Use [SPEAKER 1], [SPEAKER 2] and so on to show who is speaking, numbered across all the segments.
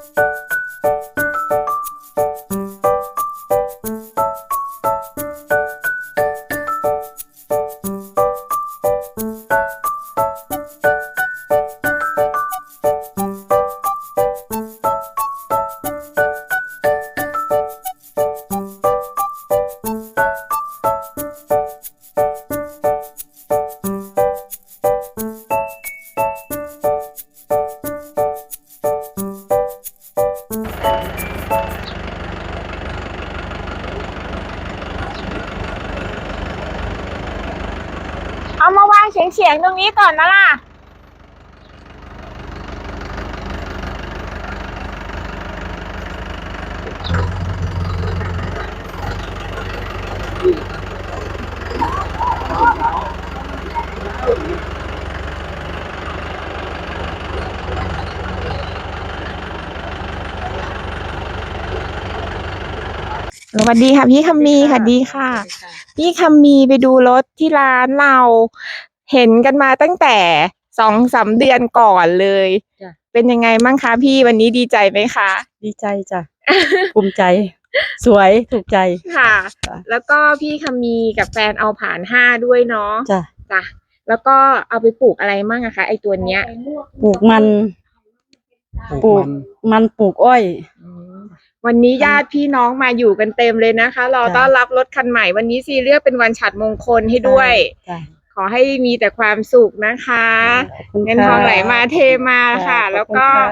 [SPEAKER 1] Thank you. ฉียงเฉียงๆตรงนี้ก่อนนะล่ะ สวัสดีค่ะพี่คำมีค่ะดีค่ะ พี่คำมีไปดูรถที่ร้านเรา เห็นกันมาตั้งแต่สองสามเดือนก่อนเลย
[SPEAKER 2] จ้ะ
[SPEAKER 1] เป็นยังไงมั่งคะพี่วันนี้ดีใจไหมคะ
[SPEAKER 2] ดีใจจ้ะ ภูมิใจ สวยถูกใจ
[SPEAKER 1] ค่ะ
[SPEAKER 2] จ้ะ
[SPEAKER 1] แล้วก็พี่คำมีกับแฟนเอาผ่านห้าด้วยเนาะ
[SPEAKER 2] จ้ะ
[SPEAKER 1] จ้ะแล้วก็เอาไปปลูกอะไรมั่งอะคะไอตัวเนี้ย
[SPEAKER 2] ปลูกมัน ปลูกมันปลูกอ้อย
[SPEAKER 1] วันนี้ญาติพี่น้องมาอยู่กันเต็มเลยนะคะ รอ
[SPEAKER 2] จ้ะ
[SPEAKER 1] ต้อนรับรถคันใหม่วันนี้ซีเลือกเป็นวันฉัดมงคลให้ด้วย
[SPEAKER 2] จ้ะ
[SPEAKER 1] ข อให้มีแต่ความสุขนะคะ
[SPEAKER 2] ขอบคุณ
[SPEAKER 1] เงินทองไหลมาเทมาค่ะ
[SPEAKER 2] จ้
[SPEAKER 1] แล้ว
[SPEAKER 2] ขอบณ
[SPEAKER 1] ก็
[SPEAKER 2] ค่ะ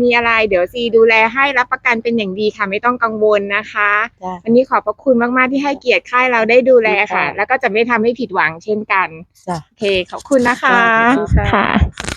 [SPEAKER 1] มีอะไรเดี๋ยวซีดูแลให้รับประกันเป็นอย่างดีค่ะ ไม่ต้องกังวลนะคะ
[SPEAKER 2] จ้ะ
[SPEAKER 1] วันนี้ขอบพระคุณมากๆที่ให้เกียรติค่ายเราได้ดูแลค่ะ
[SPEAKER 2] ค่ะ
[SPEAKER 1] แล้วก็จะไม่ทำให้ผิดหวังเช่นกัน
[SPEAKER 2] จ้ะ
[SPEAKER 1] โอเคขอบคุณนะคะ
[SPEAKER 2] จ้ะขอบคุณค่ะ
[SPEAKER 1] ค่ะ